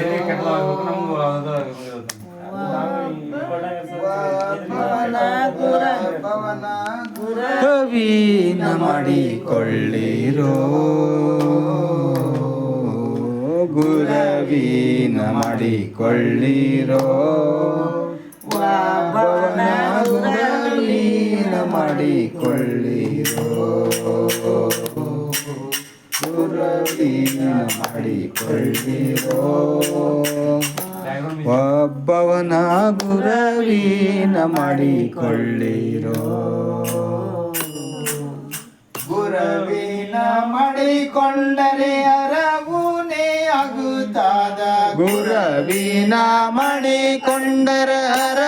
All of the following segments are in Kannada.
ಇರುತ್ತೆ. ಕವಿನ ಮಾಡಿಕೊಳ್ಳಿರೋ ಗುರವೀನ ಮಾಡಿಕೊಳ್ಳಿರೋ ಭವನ ಗುರವೀನ ಮಾಡಿಕೊಳ್ಳಿರೋ ಗುರವಿನ ಮಾಡಿಕೊಳ್ಳಿರೋ ಒಬ್ಬವನ ಗುರವೀನ ಮಾಡಿಕೊಳ್ಳಿರೋ ಗುರವೀನ ಮಾಡಿಕೊಂಡರೆ ಅರವುನೇ ಆಗುತ್ತಾದ? ಗುರವೀನ ಮಾಡಿಕೊಂಡರ ಅರವಿನ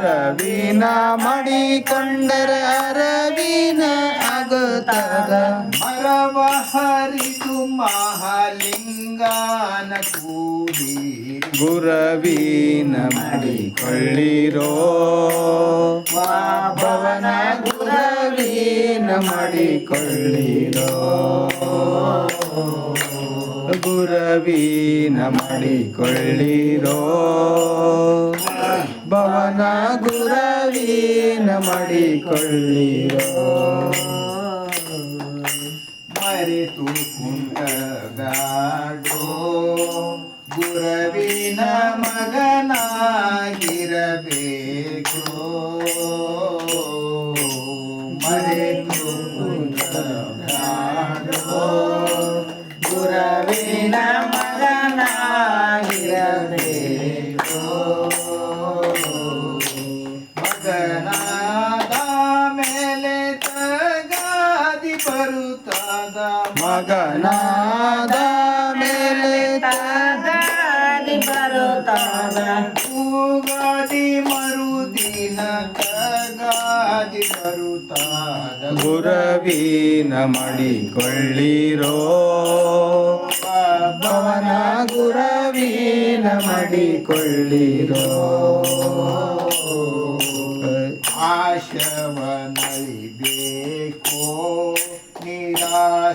ಗುರವಿನ ಮಾಡಿಕೊಂಡರ ಅರವಿನ ಅಗತದ. ಮರವ ಹರಿದು ಮಹಾಲಿಂಗಾನ ಕೂಡಿ ಗುರವಿನ ಮಡಿಕೊಳ್ಳಿರೋ ಭವನ ಗುರವೀನ ಮಾಡಿಕೊಳ್ಳಿರೋ ಗುರವೀನ ಮಾಡಿಕೊಳ್ಳಿರೋ ಭವನ ಗುರವೀನ ಮಾಡಿಕೊಳ್ಳಿರೋ. ಮರೆತು ಕುಂಟಗಾಡೋ ಗುರವಿನ ಮಗನಾಗಿರಬೇಕು. ಮರೆತು ಕುಂಟಗಾಡೋ ಬರುತ್ತಾದ ಮಗನಾದ ಮೇಲೆ ಉಗಾದಿ ಮರುದಿನ ಕಗಾದಿ ಬರುತ್ತದ ಗುರವೀನ ಮಡಿಕೊಳ್ಳಿರೋ. ಭವನ ಮಡಿಕೊಳ್ಳಿರೋ. ಆಶವನೈ ಆಶವನಳಿಬೇಕೋ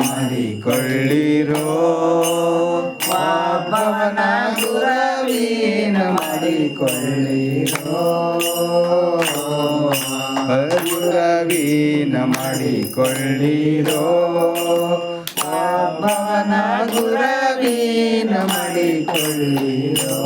ಮಾಡಿಕೊಳ್ಳಿರೋ ಪಾಪವನ ಗುರವೀನ ಮಾಡಿಕೊಳ್ಳಿರೋ ಗುರವೀನ ಮಾಡಿಕೊಳ್ಳಿರೋ ಪಾಪವನ ಗುರವೀನ ಮಾಡಿಕೊಳ್ಳಿರೋ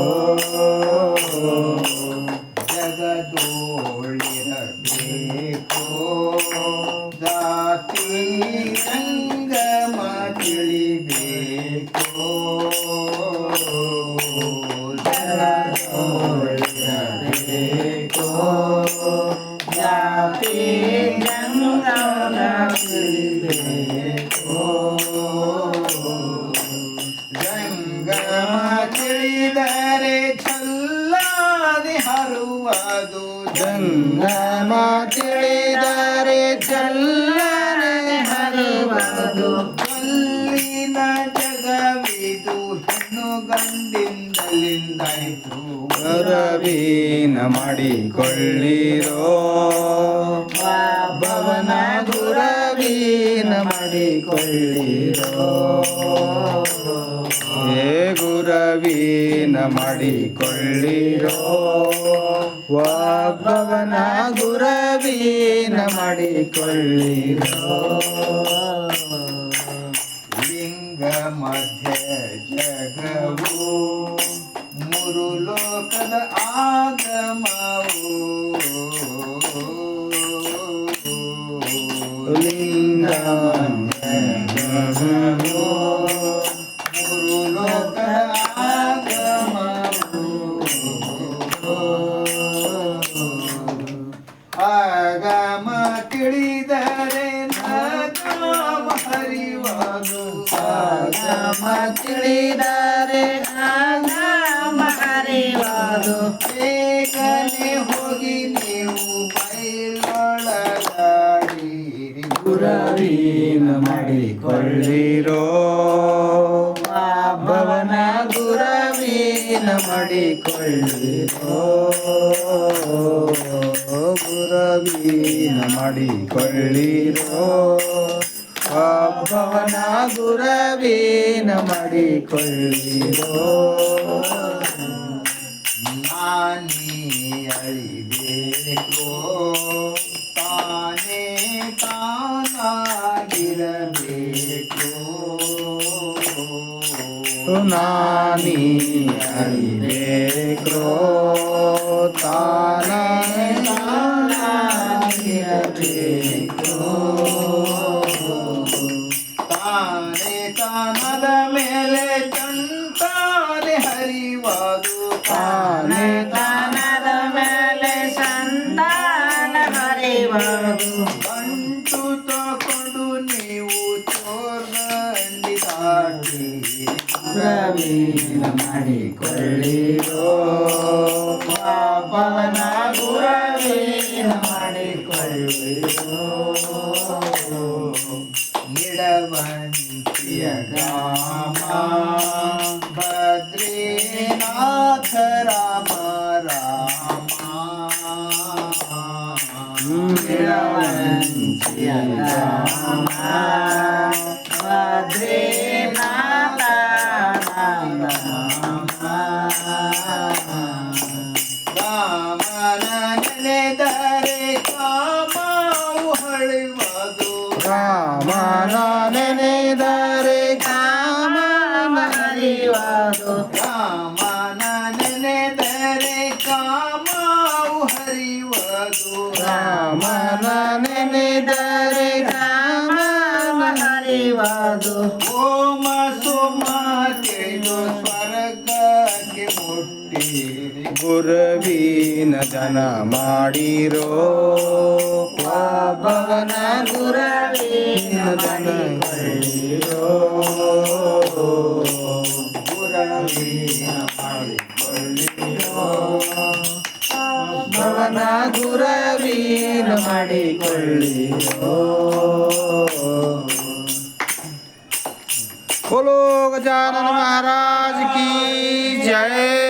ತಿಳಿದರೆ ಚಲ್ಲಾದಿ ಹರುವುದು ಜಂಗಮ ತಿಳಿದರೆ ಚಲ್ಲನೆ ಹರುವುದು ಕಲ್ಲಿನ ಜಗವಿದು ಹೆಣ್ಣು ಗಂಡಿಂದಲಿಂದಾಯಿತು ರವೀನ ಮಾಡಿಕೊಳ್ಳಿರೋ. ಭವನ ಗುರವೀನ ಮಾಡಿಕೊಳ್ಳಿರೋ. ಗುರವಿನ ಮಾಡಿಕೊಳ್ಳಿರೋ. ವಾಗ್ಭವನ ಗುರವೀನ ಮಾಡಿಕೊಳ್ಳಿರೋ. ಮಾಡಿಕೊಳ್ಳಿರೋ ಭವನ ಗುರವೀನ ಮಾಡಿಕೊಳ್ಳಿರೋ. ಗುರವೀನ ಮಾಡಿಕೊಳ್ಳಿರೋ. ಭವನ ಗುರವೀನ ಮಾಡಿಕೊಳ್ಳಿರೋ. ನಾನಿ ಅಳಿಬೇಕ್ರೋ ತಾನೇ ತಾನೇ ತಾನದ ಮೇಲೆ ಚಂತಾನೆ ಹರಿವಾದು ತಾನೇ ಮಾಡಿಕೊಳ್ಳಿರೋ ಪಾಪವನ ಗುರವೀನ ಮಾಡಿಕೊಳ್ಳಿರೋ ನಿಡವಂತಿಯ ಗ್ರಾಮ ಬದ್ರಿನಾಥ ರಾಮ ರಾಮ ನಿಳವಂಚಿಯ ರಾಮ ಕಾಮವು ಹರಿವದು ರಾಮನ ನೆನೆದರೆ ಕಾಮನ ಹರಿವಾದು ಓಮ ಸೋಮ ಕೇಳು ಸ್ವರ್ಗಕ್ಕೆ ಮುಟ್ಟಿರಿ ಗುರವೀನ ಜನ ಮಾಡಿರೋ ಭವನ ಗುರವೀನ ಜನ ಮಾಡಿರೋ ಗುರವೀನ ಮಾಡಿಕೊಳ್ಳಿರೋ ಭವನ ಗುರವೀನ ಮಾಡಿಕೊಳ್ಳಿರೋ बोलो गजानन महाराज की जय